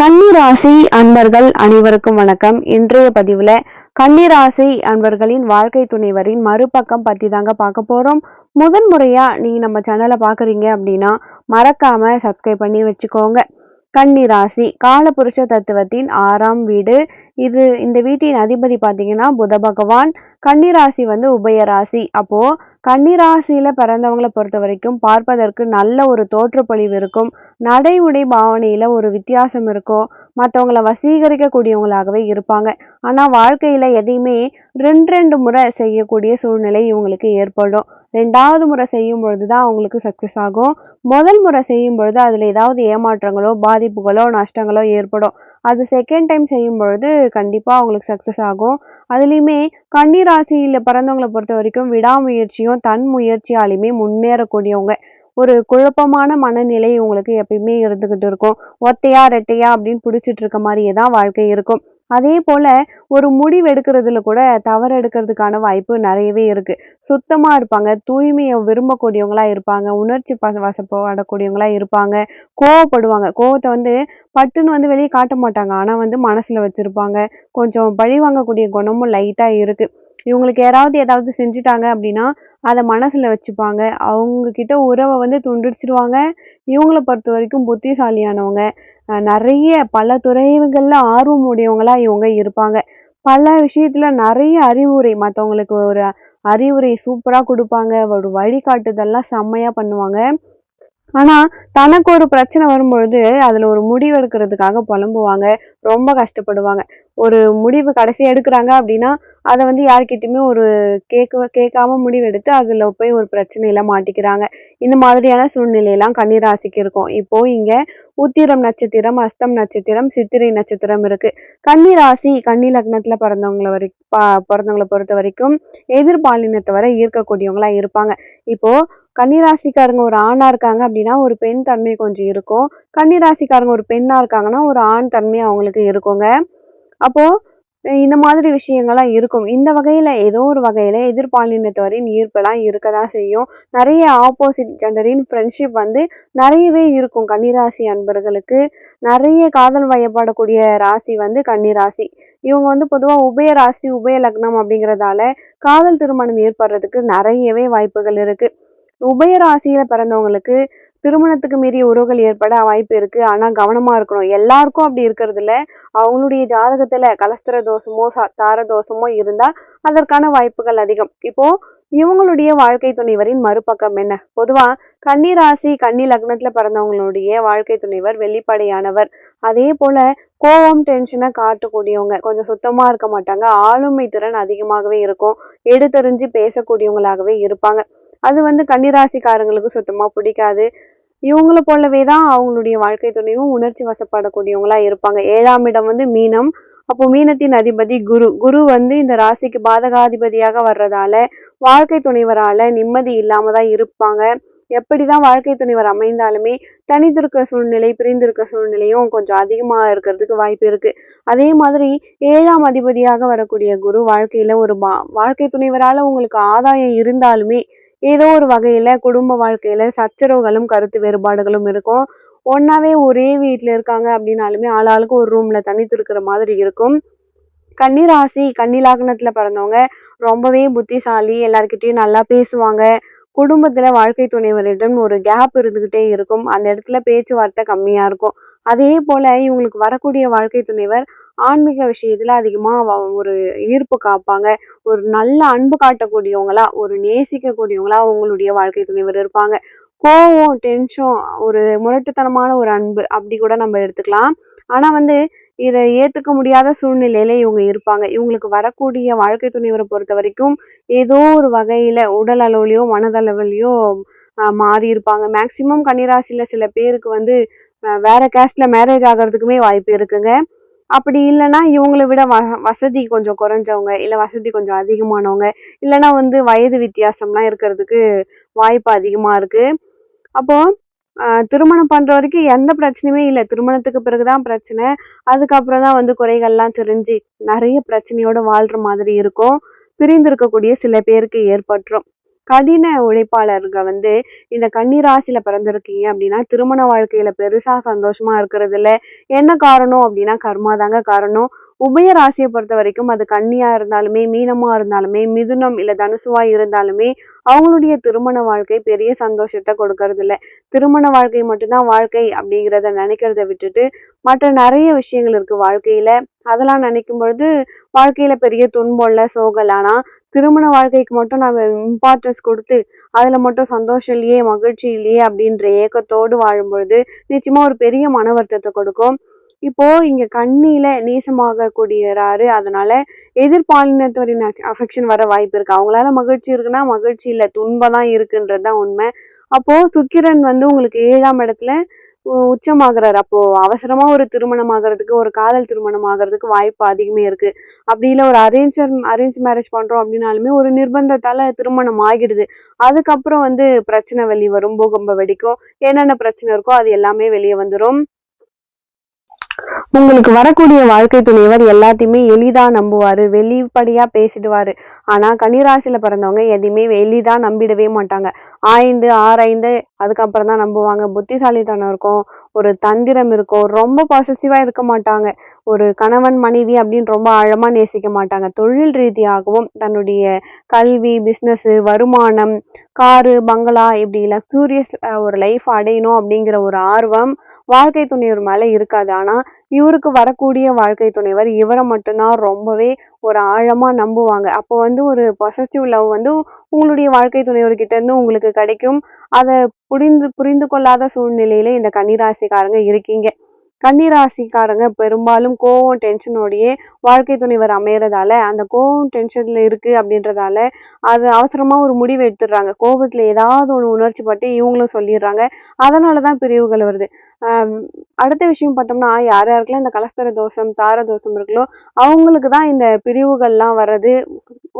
கன்னிராசி அன்பர்கள் அனைவருக்கும் வணக்கம். இன்றைய பதிவுல கன்னிராசி அன்பர்களின் வாழ்க்கை துணைவரின் மறுபக்கம் பத்தி தாங்க பார்க்க போறோம். முதன் முறையா நீங்க நம்ம சேனலை பாக்குறீங்க அப்படின்னா மறக்காம சப்ஸ்கிரைப் பண்ணி வச்சுக்கோங்க. கன்னிராசி. காலபுருஷ தத்துவத்தின் ஆறாம் வீடு. இது இந்த வீட்டின் அதிபதி பார்த்தீங்கன்னா புத பகவான். கன்னிராசி வந்து உபயராசி. அப்போ கன்னிராசியில பிறந்தவங்களை பொறுத்த வரைக்கும் பார்ப்பதற்கு நல்ல ஒரு தோற்றப்பொழிவு இருக்கும். நடை உடை பாவனையில ஒரு வித்தியாசம் இருக்கும். மற்றவங்களை வசீகரிக்கக்கூடியவங்களாகவே இருப்பாங்க. ஆனா வாழ்க்கையில எதையுமே ரெண்டு ரெண்டு முறை செய்யக்கூடிய சூழ்நிலை இவங்களுக்கு ஏற்படும். ரெண்டாவது முறை செய்யும் பொழுதுதான் அவங்களுக்கு சக்ஸஸ் ஆகும். முதல் முறை செய்யும் பொழுது அதில் ஏதாவது ஏமாற்றங்களோ பாதிப்புகளோ நஷ்டங்களோ ஏற்படும். அது செகண்ட் டைம் செய்யும் பொழுது கண்டிப்பாக அவங்களுக்கு சக்ஸஸ் ஆகும். அதுலேயுமே கன்னி ராசியில் பிறந்தவங்களை பொறுத்த வரைக்கும் விடாமுயற்சியும் தன் முயற்சியாலையுமே முன்னேறக்கூடியவங்க. ஒரு குழப்பமான மனநிலை உங்களுக்கு எப்பயுமே இருந்துகிட்டு இருக்கும். ஒத்தையா ரெட்டையா அப்படின்னு பிடிச்சிட்டு இருக்க மாதிரியே தான் வாழ்க்கை இருக்கும். அதே போல் ஒரு முடிவு எடுக்கிறதுல கூட தவறு எடுக்கிறதுக்கான வாய்ப்பு நிறையவே இருக்குது சுத்தமாக இருப்பாங்க தூய்மையை விரும்பக்கூடியவங்களா இருப்பாங்க உணர்ச்சி ப வசப்படக்கூடியவங்களா இருப்பாங்க கோவப்படுவாங்க. கோவத்தை வந்து பட்டுன்னு வந்து வெளியே காட்ட மாட்டாங்க. ஆனால் வந்து மனசில் வச்சுருப்பாங்க. கொஞ்சம் பழி வாங்கக்கூடிய குணமும் லைட்டாக இருக்குது இவங்களுக்கு யாராவது ஏதாவது செஞ்சுட்டாங்க அப்படின்னா அதை மனசில் வச்சுப்பாங்க. அவங்கக்கிட்ட உறவை வந்து துண்டிச்சிடுவாங்க இவங்களை பொறுத்த வரைக்கும் புத்திசாலியானவங்க. நிறைய பல துறைகளில் ஆர்வம் உடையவங்களாக இவங்க இருப்பாங்க. பல விஷயத்தில் நிறைய அறிவுரை மற்றவங்களுக்கு ஒரு அறிவுரை சூப்பராக கொடுப்பாங்க. ஒரு வழிகாட்டுதல்லாம் செம்மையாக பண்ணுவாங்க. ஆனா தனக்கு ஒரு பிரச்சனை வரும்பொழுது அதுல ஒரு முடிவு எடுக்கிறதுக்காக புலம்புவாங்க. ரொம்ப கஷ்டப்படுவாங்க. ஒரு முடிவு கடைசி எடுக்கிறாங்க அப்படின்னா அதை வந்து யார்கிட்டயுமே ஒரு கேட்க கேட்காம முடிவு எடுத்து அதுல போய் ஒரு பிரச்சனையில மாட்டிக்கிறாங்க. இந்த மாதிரியான சூழ்நிலையெல்லாம் கன்னிராசிக்கு இருக்கும். இப்போ இங்க உத்திரம் நட்சத்திரம் அஸ்தம் நட்சத்திரம் சித்திரை நட்சத்திரம் இருக்கு. கன்னிராசி கன்னி லக்னத்துல பிறந்தவங்களை வரை பிறந்தவங்களை பொறுத்த வரைக்கும் எதிர்பாலினத்தை வரை ஈர்க்கக்கூடியவங்களா இருப்பாங்க. இப்போ கன்னிராசிக்காரங்க ஒரு ஆணா இருக்காங்க அப்படின்னா ஒரு பெண் தன்மை கொஞ்சம் இருக்கும். கன்னிராசிக்காரங்க ஒரு பெண்ணா இருக்காங்கன்னா ஒரு ஆண் தன்மை அவங்களுக்கு இருக்குங்க. அப்போ இந்த மாதிரி விஷயங்கள்லாம் இருக்கும். இந்த வகையில ஏதோ ஒரு வகையில எதிர்பாலினத்தவரின் ஈர்ப்பெல்லாம் இருக்க தான் செய்யும். நிறைய ஆப்போசிட் ஜெண்டரின் ஃப்ரெண்ட்ஷிப் வந்து நிறையவே இருக்கும் கன்னிராசி அன்பர்களுக்கு. நிறைய காதல் வயப்படக்கூடிய ராசி வந்து கன்னிராசி. இவங்க வந்து பொதுவாக உபய ராசி உபய லக்னம் அப்படிங்கிறதால காதல் திருமணம் ஏற்படுறதுக்கு நிறையவே வாய்ப்புகள் இருக்கு. உபய ராசியில பிறந்தவங்களுக்கு திருமணத்துக்கு மீறிய உறவுகள் ஏற்பட வாய்ப்பு இருக்கு. ஆனா கவனமா இருக்கணும். எல்லாருக்கும் அப்படி இருக்கிறது இல்ல அவங்களுடைய ஜாதகத்துல கலஸ்திர தோஷமோ தார தோஷமோ இருந்தா அதற்கான வாய்ப்புகள் அதிகம். இப்போ இவங்களுடைய வாழ்க்கை துணைவரின் மறுபக்கம் என்ன? பொதுவா கன்னி ராசி கன்னி லக்னத்துல பிறந்தவங்களுடைய வாழ்க்கை துணைவர் வெளிப்படையானவர் அதே போல கோவம் டென்ஷனை காட்டக்கூடியவங்க. கொஞ்சம் சுத்தமா இருக்க மாட்டாங்க. ஆளுமை திறன் அதிகமாகவே இருக்கும். எடுத்தறிஞ்சு பேசக்கூடியவங்களாகவே இருப்பாங்க. அது வந்து கன்னிராசிக்காரங்களுக்கு சுத்தமா பிடிக்காது. இவங்களை போலவே தான் அவங்களுடைய வாழ்க்கை துணையும் உணர்ச்சி வசப்படக்கூடியவங்களா இருப்பாங்க. ஏழாம் இடம் வந்து மீனம். அப்போ மீனத்தின் அதிபதி குரு. குரு வந்து இந்த ராசிக்கு பாதகாதிபதியாக வர்றதால வாழ்க்கை துணைவரால நிம்மதி இல்லாம தான் இருப்பாங்க. எப்படிதான் வாழ்க்கை துணைவர் அமைந்தாலுமே தனித்திருக்க சூழ்நிலை பிரிந்திருக்க சூழ்நிலையும் கொஞ்சம் அதிகமா இருக்கிறதுக்கு வாய்ப்பு இருக்கு. அதே மாதிரி ஏழாம் அதிபதியாக வரக்கூடிய குரு வாழ்க்கையில ஒரு வாழ்க்கை துணைவரால உங்களுக்கு ஆதாயம் இருந்தாலுமே ஏதோ ஒரு வகையில குடும்ப வாழ்க்கையில சச்சரவுகளும் கருத்து வேறுபாடுகளும் இருக்கும். ஒன்னாவே ஒரே வீட்டில் இருக்காங்க அப்படின்னாலுமே ஆளாளுக்கு ஒரு ரூம்ல தனித்து இருக்கிற மாதிரி இருக்கும். கன்னிராசி கன்னிலாகனத்துல பிறந்தவங்க ரொம்பவே புத்திசாலி எல்லாருக்கிட்டையும் நல்லா பேசுவாங்க. குடும்பத்துல வாழ்க்கை துணைவரிடம் ஒரு கேப் இருந்துகிட்டே இருக்கும். அந்த இடத்துல பேச்சுவார்த்தை கம்மியா இருக்கும். அதே போல இவங்களுக்கு வரக்கூடிய வாழ்க்கை துணைவர் ஆன்மீக விஷயத்துல அதிகமா ஒரு ஈர்ப்பு காப்பாங்க. ஒரு நல்ல அன்பு காட்டக்கூடியவங்களா ஒரு நேசிக்கக்கூடியவங்களா அவங்களுடைய வாழ்க்கை துணைவர் இருப்பாங்க. கோவம் டென்ஷன் ஒரு முரட்டுத்தனமான ஒரு அன்பு அப்படி கூட நம்ம எடுத்துக்கலாம். ஆனா வந்து இதை ஏத்துக்க முடியாத சூழ்நிலையில இவங்க இருப்பாங்க. இவங்களுக்கு வரக்கூடிய வாழ்க்கை துணைவரை பொறுத்த வரைக்கும் ஏதோ ஒரு வகையில உடல் அளவுலயோ மனதளவுலயோ மாறி இருப்பாங்க. மேக்சிமம் கன்னிராசியில சில பேருக்கு வந்து வேற கேஸ்ட்ல மேரேஜ் ஆகிறதுக்குமே வாய்ப்பு இருக்குங்க. அப்படி இல்லைன்னா இவங்களை விட வ வசதி கொஞ்சம் குறைஞ்சவங்க இல்லை வசதி கொஞ்சம் அதிகமானவங்க இல்லைன்னா வந்து வயது வித்தியாசம்லாம் இருக்கிறதுக்கு வாய்ப்பு அதிகமாக இருக்குது அப்போது திருமணம் பண்ணுற வரைக்கும் எந்த பிரச்சனையுமே இல்லை. திருமணத்துக்கு பிறகுதான் பிரச்சனை. அதுக்கப்புறம் தான் வந்து குறைகள்லாம் தெரிஞ்சு நிறைய பிரச்சனையோட வாழ்கிற மாதிரி இருக்கும். பிரிந்து இருக்கக்கூடிய சில பேருக்கு ஏற்பட்டுரும். கடின உழைப்பாளர்கள் வந்து இந்த கன்னிராசியில பிறந்திருக்கீங்க அப்படின்னா திருமண வாழ்க்கையில பெருசா சந்தோஷமா இருக்கிறது இல்லை என்ன காரணம் அப்படின்னா கர்மா தாங்க காரணம். உபய ராசியை பொறுத்த வரைக்கும் அது கன்னியா இருந்தாலுமே மீனமா இருந்தாலுமே மிதுனம் இல்ல தனுசுவா இருந்தாலுமே அவங்களுடைய திருமண வாழ்க்கை பெரிய சந்தோஷத்தை கொடுக்கறது இல்ல திருமண வாழ்க்கை மட்டும்தான் வாழ்க்கை அப்படிங்கிறத நினைக்கிறத விட்டுட்டு மற்ற நிறைய விஷயங்கள் இருக்கு வாழ்க்கையில. அதெல்லாம் நினைக்கும் பொழுது வாழ்க்கையில பெரிய துன்பம் இல்ல சோகம் ஆனா திருமண வாழ்க்கைக்கு மட்டும் நம்ம இம்பார்ட்டன்ஸ் கொடுத்து அதுல மட்டும் சந்தோஷம் இல்லையே மகிழ்ச்சி இல்லையே அப்படின்ற ஏக்கத்தோடு வாழும் பொழுது நிச்சயமா ஒரு பெரிய மன வருத்தத்தை கொடுக்கும். இப்போ இங்க கண்ணியில நேசமாகக்கூடியறாரு அதனால எதிர்பாலினத்தோரின் அஃபெக்ஷன் வர வாய்ப்பு இருக்கு. அவங்களால மகிழ்ச்சி இருக்குன்னா மகிழ்ச்சி இல்ல துன்பம் தான் இருக்குன்றதுதான் உண்மை. அப்போ சுக்கிரன் வந்து உங்களுக்கு ஏழாம் இடத்துல உ- அப்போ அவசரமா ஒரு திருமணம் ஆகுறதுக்கு ஒரு காதல் திருமணம் ஆகிறதுக்கு வாய்ப்பு அதிகமே இருக்கு. அப்படி இல்லை ஒரு அரேஞ்ச் அரேஞ்ச் மேரேஜ் பண்றோம் அப்படின்னாலுமே ஒரு நிர்பந்தத்தால திருமணம் ஆகிடுது. அதுக்கப்புறம் வந்து பிரச்சனை வெளிய வரும் பூகம்ப வெடிக்கும். என்னென்ன பிரச்சனை இருக்கோ அது எல்லாமே வெளியே வந்துடும் உங்களுக்கு வரக்கூடிய வாழ்க்கை துணைவர் எல்லாத்தையுமே எளிதா நம்புவாரு வெளிப்படையா பேசிடுவாரு. ஆனா கன்னிராசியில பிறந்தவங்க எதையுமே எளிதா நம்பிடவே மாட்டாங்க. ஆய்ந்து ஆராய்ந்து அதுக்கப்புறம் தான் நம்புவாங்க. புத்திசாலித்தனம் இருக்கும் ஒரு தந்திரம் இருக்கும் ரொம்ப பாசிட்டிவா இருக்க மாட்டாங்க. ஒரு கணவன் மனைவி அப்படின்னு ரொம்ப ஆழமா நேசிக்க மாட்டாங்க. தொழில் ரீதியாகவும் தன்னுடைய கல்வி பிஸ்னஸ் வருமானம் காரு பங்களா இப்படி லக்ஸூரியஸ் ஒரு லைஃப் அடையணும் அப்படிங்கிற ஒரு ஆர்வம் வாழ்க்கை துணைவர் மேலே இருக்காது. ஆனால் இவருக்கு வரக்கூடிய வாழ்க்கை துணைவர் இவரை மட்டும்தான் ரொம்பவே ஒரு ஆழமாக நம்புவாங்க. அப்போ வந்து ஒரு பொசசிவ் லவ் வந்து உங்களுடைய வாழ்க்கை துணைவர்கிட்ட இருந்து உங்களுக்கு கிடைக்கும். அதை புரிந்து புரிந்து கொள்ளாத சூழ்நிலையில இந்த கன்னிராசிக்காரங்க இருக்கீங்க. கன்னிராசிக்காரங்க பெரும்பாலும் கோவம் டென்ஷனோடையே வாழ்க்கை துணைவர் அமையறதால அந்த கோவம் டென்ஷன்ல இருக்கு அப்படின்றதால அது அவசரமா ஒரு முடிவு எடுத்துடுறாங்க. கோபத்துல ஏதாவது ஒன்று உணர்ச்சி பட்டு இவங்களும் சொல்லிடுறாங்க. அதனாலதான் பிரிவுகள் வருது. அடுத்த விஷயம் பார்த்தோம்னா யார் யாருக்கெல்லாம் இந்த கலஸ்தர தோஷம் தார தோஷம் இருக்குல்லோ அவங்களுக்கு தான் இந்த பிரிவுகள்லாம் வர்றது.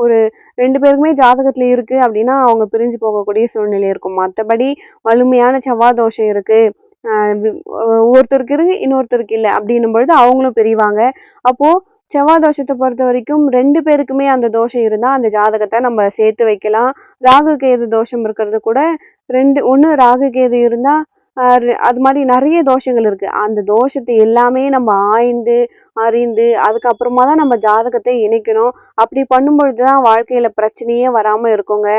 ஒரு ரெண்டு பேருக்குமே ஜாதகத்துல இருக்கு அப்படின்னா அவங்க பிரிஞ்சு போகக்கூடிய சூழ்நிலை இருக்கும். மற்றபடி வலிமையான செவ்வாய் தோஷம் இருக்கு. ஒருத்தருக்கு இருக்கு இன்னொருத்தருக்கு இல்லை அப்படின்னும் பொழுது அவங்களும் பிரிவாங்க. அப்போ செவ்வாய் தோஷத்தை பொறுத்த வரைக்கும் ரெண்டு பேருக்குமே அந்த தோஷம் இருந்தால் அந்த ஜாதகத்தை நம்ம சேர்த்து வைக்கலாம். ராகு கேது தோஷம் இருக்கிறது கூட ரெண்டு ஒன்று ராகு கேது இருந்தால் அது மாதிரி நிறைய தோஷங்கள் இருக்கு. அந்த தோஷத்தை எல்லாமே நம்ம ஆய்ந்து அறிந்து அதுக்கப்புறமா தான் நம்ம ஜாதகத்தை இணைக்கணும். அப்படி பண்ணும்பொழுது தான் வாழ்க்கையில பிரச்சனையே வராம இருக்குங்க.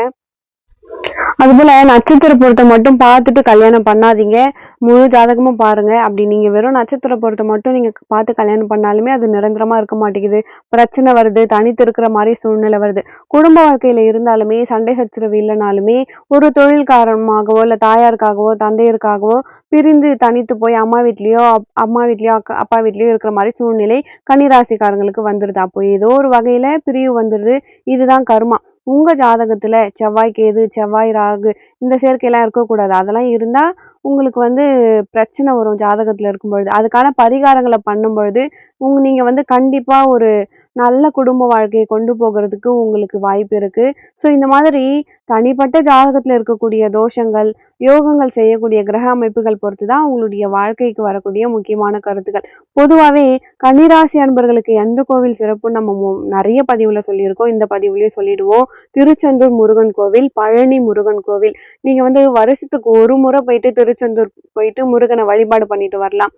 அதுபோல நட்சத்திர பொருத்தம் மட்டும் பார்த்துட்டு கல்யாணம் பண்ணாதீங்க. முழு ஜாதகமும் பாருங்க. அப்படி நீங்க வெறும் நட்சத்திர பொருத்தம் மட்டும் நீங்க பார்த்து கல்யாணம் பண்ணாலுமே அது நிரந்தரமா இருக்க மாட்டேங்குது. பிரச்சனை வருது தனித்து இருக்கிற மாதிரி சூழ்நிலை வருது. குடும்ப வாழ்க்கையில இருந்தாலுமே சண்டை சச்சரவு இல்லைனாலுமே ஒரு தொழில் காரணமாகவோ இல்ல தாயாருக்காகவோ தந்தையருக்காகவோ பிரிந்து தனித்து போய் அம்மா வீட்லயோ அப்- அம்மா வீட்லயோ அக்கா அப்பா வீட்லயோ இருக்கிற மாதிரி சூழ்நிலை கன்னிராசிக்காரங்களுக்கு வந்துருது. அப்போ ஏதோ ஒரு வகையில பிரிவு வந்துருது. இதுதான் கர்மா. உங்க ஜாதகத்துல செவ்வாய் கேது செவ்வாய் ராகு இந்த சேர்க்கையெல்லாம் இருக்கக்கூடாது. அதெல்லாம் இருந்தா உங்களுக்கு வந்து பிரச்சனை வரும் ஜாதகத்துல இருக்கும் பொழுது அதுக்கான பரிகாரங்களை பண்ணும் பொழுது நீங்க வந்து கண்டிப்பா ஒரு நல்ல குடும்ப வாழ்க்கையை கொண்டு போகிறதுக்கு உங்களுக்கு வாய்ப்பு இருக்கு. ஸோ இந்த மாதிரி தனிப்பட்ட ஜாதகத்தில் இருக்கக்கூடிய தோஷங்கள் யோகங்கள் செய்யக்கூடிய கிரக அமைப்புகள் பொறுத்து தான் உங்களுடைய வாழ்க்கைக்கு வரக்கூடிய முக்கியமான கருத்துக்கள். பொதுவாகவே கன்னிராசி அன்பர்களுக்கு எந்த கோவில் சிறப்பு நம்ம நிறைய பதிவில் சொல்லியிருக்கோம். இந்த பதிவுலயும் சொல்லிடுவோம். திருச்செந்தூர் முருகன் கோவில் பழனி முருகன் கோவில். நீங்கள் வந்து வருஷத்துக்கு ஒரு முறை போயிட்டு திருச்செந்தூர் போயிட்டு முருகனை வழிபாடு பண்ணிட்டு வரலாம்.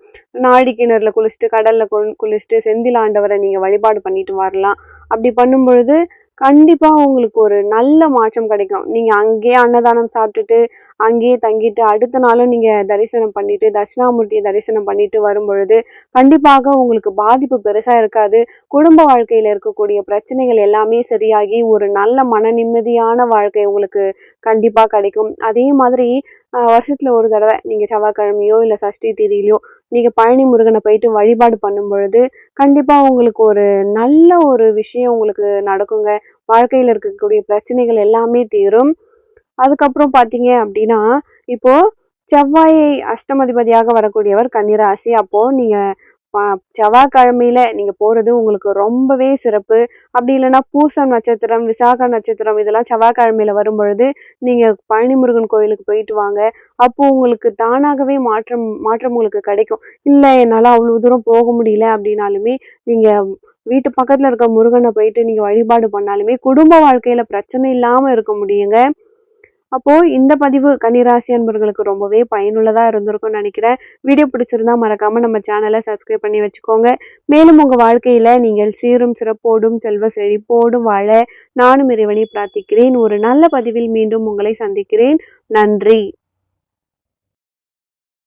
நாடி கிணறுல குளிச்சுட்டு கடல்ல குளிச்சுட்டு செந்தில் ஆண்டவரை நீங்கள் வழிபாடு பண்ணிட்டு வரலாம். அப்படி பண்ணும்பொழுது கண்டிப்பாக கண்டிப்பா உங்களுக்கு ஒரு நல்ல மாற்றம் கிடைக்கும். நீங்க அங்கேயே அன்னதானம் சாப்பிட்டுட்டு அங்கேயே தங்கிட்டு அடுத்த நாளும் நீங்க தரிசனம் பண்ணிட்டு தட்சிணாமூர்த்தியை தரிசனம் பண்ணிட்டு வரும்பொழுது கண்டிப்பாக உங்களுக்கு பாதிப்பு பெருசா இருக்காது. குடும்ப வாழ்க்கையில இருக்கக்கூடிய பிரச்சனைகள் எல்லாமே சரியாகி ஒரு நல்ல மன நிம்மதியான வாழ்க்கை உங்களுக்கு கண்டிப்பா கிடைக்கும். அதே மாதிரி வருஷத்தில் ஒரு தடவை நீங்கள் செவ்வாய்க்கிழமையோ இல்லை சஷ்டி தேதியிலையோ நீங்கள் பழனி முருகனை போயிட்டு வழிபாடு பண்ணும் பொழுது கண்டிப்பாக உங்களுக்கு ஒரு நல்ல ஒரு விஷயம் உங்களுக்கு நடக்குங்க. வாழ்க்கையில் இருக்கக்கூடிய பிரச்சனைகள் எல்லாமே தீரும். அதுக்கப்புறம் பார்த்தீங்க அப்படின்னா இப்போது செவ்வாயை அஷ்டமதிபதியாக வரக்கூடியவர் கன்னிராசி. அப்போது நீங்கள் செவ்வாய்க்கிழமையில நீங்க போறது உங்களுக்கு ரொம்பவே சிறப்பு. அப்படி இல்லைன்னா பூசம் நட்சத்திரம் விசாக நட்சத்திரம் இதெல்லாம் செவ்வாய்க்கிழமையில வரும் பொழுது நீங்க பழனிமுருகன் கோயிலுக்கு போயிட்டு வாங்க. அப்போ உங்களுக்கு தானாகவே மாற்றம் மாற்றம் உங்களுக்கு கிடைக்கும். இல்ல என்னால அவ்வளவு தூரம் போக முடியல அப்படின்னாலுமே நீங்க வீட்டு பக்கத்துல இருக்க முருகனை போயிட்டு நீங்க வழிபாடு பண்ணாலுமே குடும்ப வாழ்க்கையில பிரச்சனை இல்லாம இருக்க முடியுங்க. அப்போ இந்த பதிவு கன்னிராசி அன்பர்களுக்கு ரொம்பவே பயனுள்ளதா இருந்திருக்கும்னு நினைக்கிறேன். வீடியோ பிடிச்சிருந்தா மறக்காம நம்ம சேனலை சப்ஸ்கிரைப் பண்ணி வச்சுக்கோங்க. மேலும் உங்க வாழ்க்கையில நீங்கள் சீரும் சிறப்போடும் செல்வ செழிப்போடும் வாழ நானும் இறைவனை பிரார்த்திக்கிறேன். ஒரு நல்ல பதிவில் மீண்டும் உங்களை சந்திக்கிறேன். நன்றி.